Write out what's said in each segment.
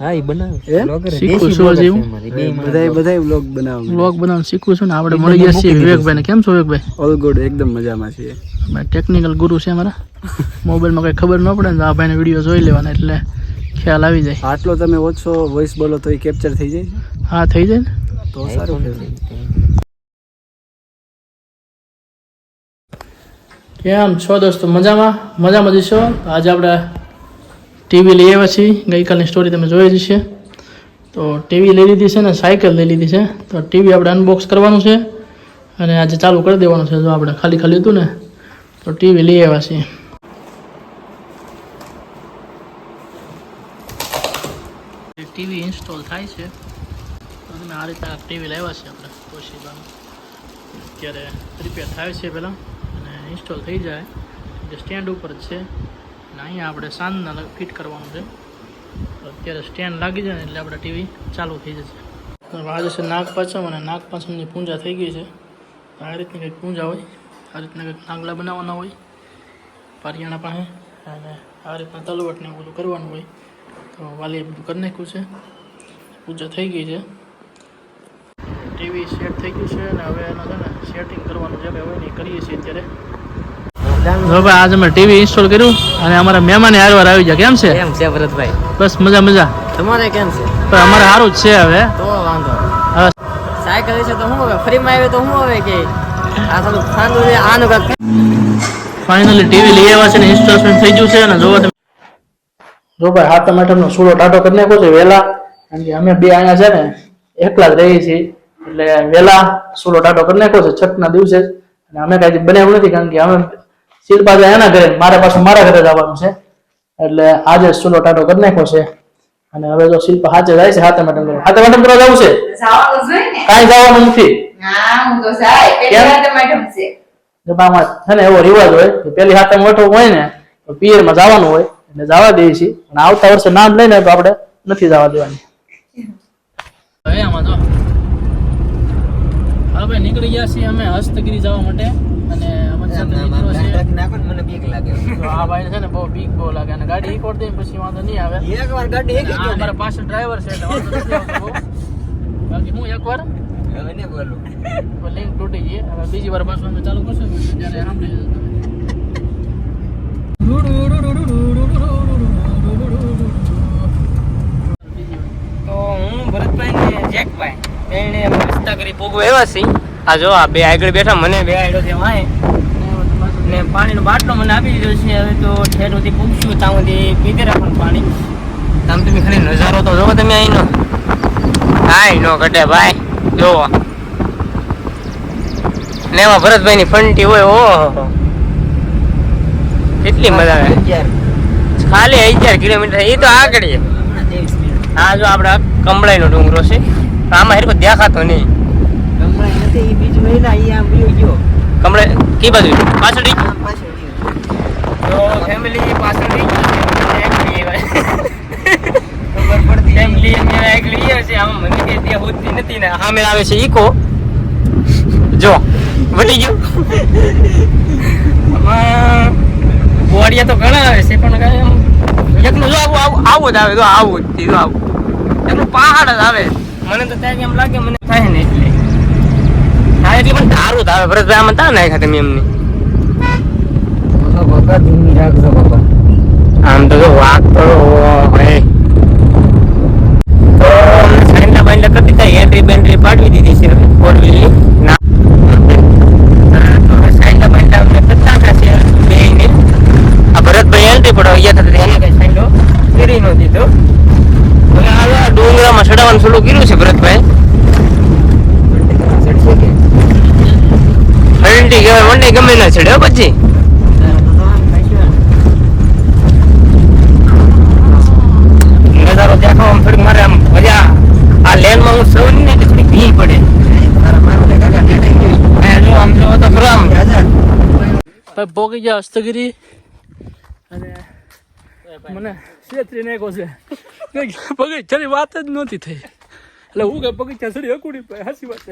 હા એ બનાવે. એમ? Blogger, શીખવું દેશી શું blogger જેવું? છે અમારી, બે માણસ બધાય બધાય વ્લોગ બનાવ વ્લોગ બનાવવાનું શીખવું છું ને આપણે મળી ગયા છીએ વિવેકભાઈ ને કેમ છો વિવેકભાઈ? ઓલ ગુડ એકદમ મજામાં છીએ. ટેકનિકલ ગુરુ છે અમારા મોબાઈલમાં કઈ ખબર ન પડે ને તો આ ભાઈને વીડિયો જોઈ લેવાના એટલે ખ્યાલ આવી જાય. આટલો તમે ઓછો વોઇસ બોલો તો એ કેપ્ચર થઈ જાય હા થઈ જાય ને? તો સારું કેમ છો દોસ્તો? મજામાં? મજામાં જ છો? આજે આપણે ટીવી લઈ આવ્યા છીએ. ગઈકાલની સ્ટોરી તમે જોઈ જ છે. તો ટીવી લઈ લીધી છે ને સાયકલ લઈ લીધી છે. તો ટીવી આપણે અનબોક્સ કરવાનું છે અને આજે ચાલુ કરી દેવાનું છે જો આપણે ખાલી ખાલી હતું ને, તો ટીવી લઈ આવ્યા છીએ. ટીવી ઇન્સ્ટોલ થાય છે, તો તમે આ રીતે ટીવી લાવ્યા છે આપણે, તોશીબાનું. અત્યારે રિપેર થાય છે પહેલાં અને ઇન્સ્ટોલ થઈ જાય. જે સ્ટેન્ડ ઉપર જ છે. અહીંયા આપણે સાંજના ફિટ કરવાનું છે. અત્યારે સ્ટેન્ડ લાગી જાય એટલે આપણે ટીવી ચાલુ થઈ જશે. આજે છે નાગપાંચમ અને નાગપાંચમની પૂજા થઈ ગઈ છે. આ રીતની કંઈક પૂજા હોય, આ રીતના કંઈક નાગલા બનાવવાના હોય, પારિયાણા પાસે અને આ રીતના તલવટને બધું કરવાનું હોય, તો વાલીએ બધું કરી નાખ્યું છે. પૂજા થઈ ગઈ છે. ટીવી સેટ થઈ ગયું છે અને હવે એનું છે ને સેટિંગ કરવાનું જે કંઈ હોય ને કરીએ છીએ અત્યારે. હવે ભાઈ આજે અમે ટીવી ઇન્સ્ટોલ કર્યું અને અમારા મહેમાન હારવાર આવી ગયા. કેમ છે? કેમ છે ભરતભાઈ? બસ મજા મજા. તમારે કેમ છે? પણ અમારે સારું જ છે હવે. તો વાંધો હવે સાયકલ છે તો શું હવે ફ્રીમાં આવે તો શું હવે કે? આ થોડું ખાંદુ છે આનું કાક ફાઇનલી ટીવી લઈ આવ્યા છે ને ઇન્સ્ટોલમેન્ટ થઈ ગયું છે અને જોવો તમે. જો ભાઈ હાથ ટમાટરનો સૂળો ટાટો કરી નાખો છે વેલા. કારણ કે અમે બે અહીંયા છે ને એકલા જ રહીએ છીએ. એટલે વેલા સૂળો ટાટો કરી નાખ્યો છે છઠના દિવસે. જ. અને અમે કાંઈ બનાવ્યું નથી કારણ કે અમે શિલ્પા એના ઘરે? મારે પાછું મારા ઘરે જવાનું છે. એટલે આજે સૂળો ટાટો કરી નાખ્યો છે. અને હવે જો શિલ્પા હાથે જાય છે હાથે માટમ કરવા. હાથે માટમ કરવા જવું છે? જવાનું કાંઈ જવાનું નથી. ને એવો રિવાજ હોય કે પેલી હાથે મોટો હોય ને તો પિયરમાં જવાનું હોય. એટલે જવા દઈએ છીએ. અને આવતા વર્ષે નામ લઈને તો આપણે નથી જવા દેવાની. હવે આમાં જો. હા ભાઈ નીકળી ગયા છીએ અમે હસ્તગીરી જવા માટે. અને નાખો ને મને બીક લાગે. આ ભાઈ છે ને બહુ બીક બહુ લાગે. અને ગાડી ઈકોડ દે પછી વાંધો નહીં આવે. એક વાર ગાડી અને આ મારા પાસે ડ્રાઈવર છે એટલે વાંધો નથી બાકી હું એકવાર હવે ને બોલું. લિંક તૂટી ગઈ. હવે બીજી વાર પાછું અમે ચાલુ કરશું ત્યારે સાંભળી. તો હું ભરતભાઈ ને જેકભાઈ એને રસ્તા કરી પોગો એવા છે આ જો આ બે આગળ બેઠા મને બે આડો છે વાય ને પાણીનો બાટલો મને આપી દીધો છે હવે તો ઠેર સુધી પૂછશું ત્યાં સુધી પીતે રાખવાનું પાણી. આમ તમે ખાલી નજારો તો જોવો તમે અહીંનો. કાંઈ નો ઘટે ભાઈ જોવો. ને એમાં ભરતભાઈ ની ફંટી હોય ઓહો. કેટલી મજા આવે. ખાલી અગિયાર કિલોમીટર એ તો આગળ છે. હા જો આપણે કમળાઈ નો ડુંગરો છે આમાં હેરકો દેખાતો નહીં. કમળાઈ કઈ બાજુ? પાછળ રહી. તો ફેમિલી પાછળ ગયું એવા. ફેમિલી એમ એવા એકલી એ આમ મને કે હોતી નથી ને. સામે આવે છે ઈકો. જો વટી ગયો. આમાં બોડિયા તો ઘણા આવે છે પણ કાંઈ એકલું જો આવું આવું આવું જ આવે. તો આવું જ તે આવું. એકલું પહાડ જ આવે. મને તો ત્યાં એમ લાગે મને થાય ને એટલે. એટલે પણ જ આવે ભરતભાઈ આમાં તા નાખ્યા તમે એમની? આમ તો વાત તો હોય. તો સાઈન્ડા બાઈન્ડા કરતી થાય એન્ટ્રી બેન્ટ્રી પાડવી દીધી છે હવે ફોર વ્હીલની ના તો હવે સાઈન્ડા બાઈન્ડા અમને કરતા થશે બેયને આ ભરતભાઈ એન્ટ્રી પડો અહીંયા થતી એને કઈ સાઈન્ડો કરી નો દીધો હવે આ ડુંગરામાં ચડાવવાનું શરૂ કર્યું છે ભરતભાઈ હરંટી કહેવાય મને ગમે ના ચડ્યો પછી થોડીક મારે આમ મજા આ લેનમાં હું સૌ ને આમ આમ હસ્તગીરી. મને છેતરી છે. બગીચાની વાત જ નહોતી થઈ. એટલે હું કે બગીચા ચડી હકુડી હાસી વાત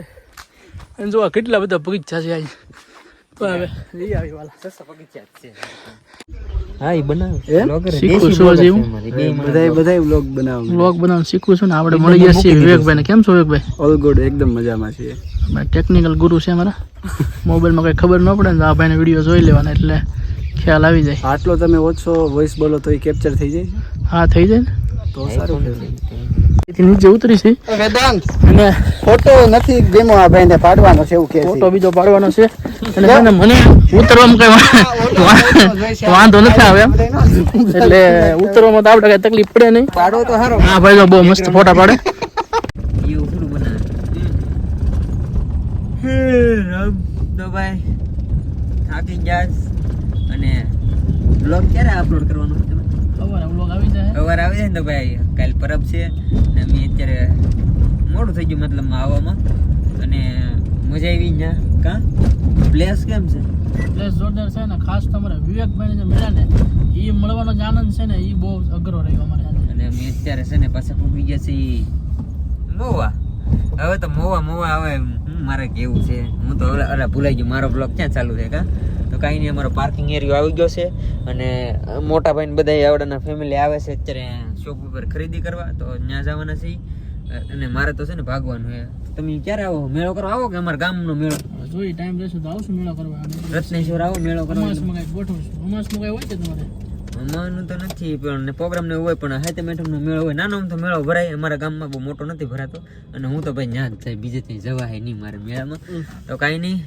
અને જો કેટલા બધા બગીચા છે અહીં તો હવે લઈ આવી વાલા બગીચા છે હા એ બનાવે શીખું છું હજી હું. અમારે. બે માણસ બધાય બધાય વ્લોગ બનાવું વ્લોગ શીખું છું ને આપણે મળી ગયા છીએ વિવેકભાઈ કેમ છો વિવેકભાઈ ઓલ ગુડ એકદમ મજામાં છીએ ટેકનિકલ ગુરુ છે અમારા મોબાઈલમાં કઈ ખબર ન પડે ને તો આ ભાઈને વીડિયો જોઈ લેવાના એટલે ખ્યાલ આવી જાય આટલો તમે ઓછો વોઇસ બોલો તો એ કેપ્ચર થઈ જાય હા થઈ જાય ને તો સારું. નીચે ઉતરી છે વેદાંત અને ફોટો નથી ગેમો આ ભાઈને પાડવાનો છે એવું કે ફોટો બીજો પાડવાનો છે અને મને ઉતરવામાં કઈ વાંધો નથી આવે એટલે ઉતરવામાં તો આપણે કઈ તકલીફ પડે નહીં. પાડો તો સારો હા ભાઈ તો બહુ મસ્ત ફોટા પાડે. એવું થોડું બનાવે રામ તો ભાઈ થાકી ગયા અને બ્લોગ ક્યારે અપલોડ કરવાનો સવારે આવી જાય. ને તો ભાઈ કાલ પરબ છે. ને અમે અત્યારે મોડું થઈ ગયું મતલબ આવવામાં. અને મજા આવી ત્યાં કા? પ્લેસ કેમ છે? પ્લેસ જોરદાર છે ને ખાસ તમારે વિવેકભાઈ જે મળ્યા ને એ મળવાનો જ આનંદ છે ને એ બહુ અઘરો રહ્યો અમારે અને અમે અત્યારે છે ને પાછા પૂછી ગયા છીએ મોવા. હવે તો મોવા મોવા હવે હું મારે કેવું છે? હું તો અરે ભૂલાઈ ગયું. મારો બ્લોક ક્યાં ચાલુ છે કા? તો કાંઈ નહીં અમારો પાર્કિંગ એરિયો આવી ગયો છે. અને મોટા ભાઈ ને બધા આવડાના ફેમિલી આવે છે અત્યારે શોપ ઉપર ખરીદી કરવા. તો ત્યાં જવાના છે અને મારે તો છે ને ભાગવાનું છે. તમે ક્યારે આવો? મેળો કરો આવો કે અમારા ગામનો મેળો? જોઈએ ટાઈમ રહેશે તો આવશું મેળો કરવા રત્નેશ્વર આવો મેળો કરવા અમાસમાં કંઈક ગોઠવશું. અમાસમાં કઈ હોય છે તમારે? અમારનું તો નથી પણ પ્રોગ્રામ ને એવું હોય પણ હાથે મેઠમનો મેળો હોય. નાનો તો મેળો ભરાય અમારા ગામમાં બહુ મોટો નથી ભરાતો. અને હું તો ભાઈ ન્યા જ થાય બીજે ત્યાં જવાય નહીં મારે મેળામાં. તો કાંઈ નહીં.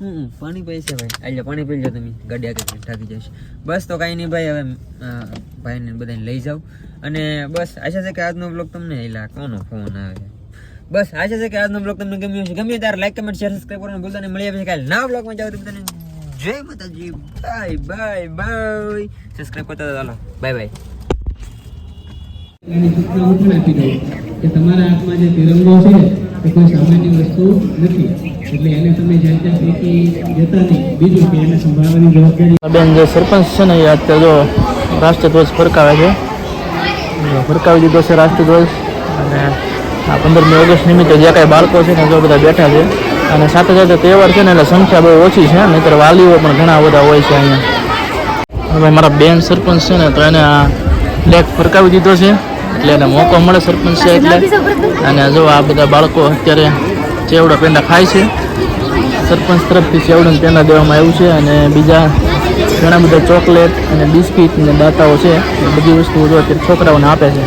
હમ પાણી પી છે ભાઈ. આજે પાણી પી લો તમે. ગાડી આગળ ઠાકી જશે બસ તો કાંઈ નહીં ભાઈ હવે ભાઈને બધાને લઈ જાઓ અને બસ આશા છે કે આજનો બ્લોગ તમને એલા કોનો ફોન આવે? બસ આશા છે કે આજનો બ્લોગ તમને ગમ્યો છે ગમ્યો ત્યારે લાઈક કમેન્ટ શેર સબસ્ક્રાઈબ કરવાનું ભૂલતા નહીં. મળી આવે કાલે નવા બ્લોગમાં જાવ તો બધાને જય માતાજી. બાય બાય બાય સબસ્ક્રાઈબ કરતા ચાલો બાય બાય અને સૂચનાઓ પણ આપી દઉં કે તમારા હાથમાં જે તિરંગો છે એ કોઈ સામાન્ય વસ્તુ નથી. એટલે એને તમે જ્યાં ત્યાં ફેંકી જતા નહીં. બીજું કે એને સંભાળવાની જવાબદારી બેન જે સરપંચ છે ને એ અત્યારે જો રાષ્ટ્રધ્વજ ફરકાવે છે. ફરકાવી દીધો છે રાષ્ટ્રધ્વજ અને આ પંદરમી ઓગસ્ટ નિમિત્તે જે કાંઈ બાળકો છે ને જો બધા બેઠા છે. અને સાથે સાથે તહેવાર છે ને એટલે સંખ્યા બહુ ઓછી છે નહીંતર વાલીઓ પણ ઘણા બધા હોય છે અહીંયા. હવે મારા બેન સરપંચ છે ને, તો એને આ ફ્લેગ ફરકાવી દીધો છે. એટલે એને મોકો મળે સરપંચ છે એટલે. અને જો આ બધા બાળકો અત્યારે ચેવડો પેંડા ખાય છે. સરપંચ તરફથી ચેવડો ને પેંડા દેવામાં આવ્યું છે અને બીજા ઘણા બધા ચોકલેટ અને બિસ્કિટ ને દાતાઓ છે. એ બધી વસ્તુઓ જો અત્યારે છોકરાઓને આપે છે.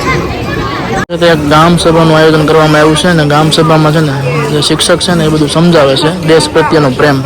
એક ગામ સભાનું આયોજન કરવામાં આવ્યું છે અને ગામ સભામાં છે ને જે શિક્ષક છે ને એ બધું સમજાવે છે દેશ પ્રત્યેનો પ્રેમ.